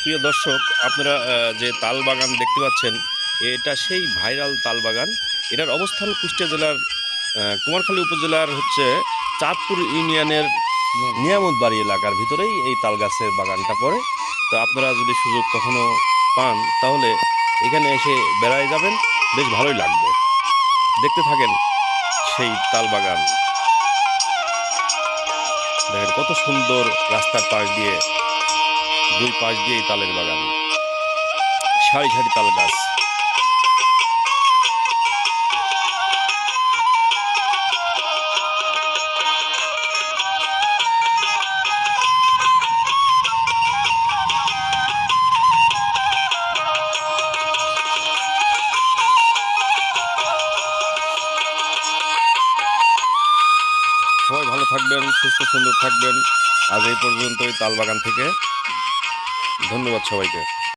প্রিয় দর্শক, আপনারা যে তাল বাগান দেখতে পাচ্ছেন, এটা সেই ভাইরাল তাল বাগান এটার অবস্থান কুষ্টিয়া জেলার কুমারখালী উপজেলার হচ্ছে চাঁদপুর ইউনিয়নের নিয়ামতবাড়ি এলাকার ভিতরেই এই তাল গাছের বাগানটা পড়ে। তো আপনারা যদি সুযোগ কখনো পান, তাহলে এখানে এসে বেড়ায় যাবেন। বেশ ভালোই লাগবে। দেখতে থাকেন সেই তাল বাগান দেখেন কত সুন্দর রাস্তার পাশ দিয়ে দুই পাশ দিয়ে তালের বাগান। সারি সারি তাল গাছ। সবাই ভালো থাকবেন, সুস্থ সুন্দর থাকবেন। আজ এই পর্যন্তই তাল বাগান থেকে। ধন্যবাদ সবাইকে।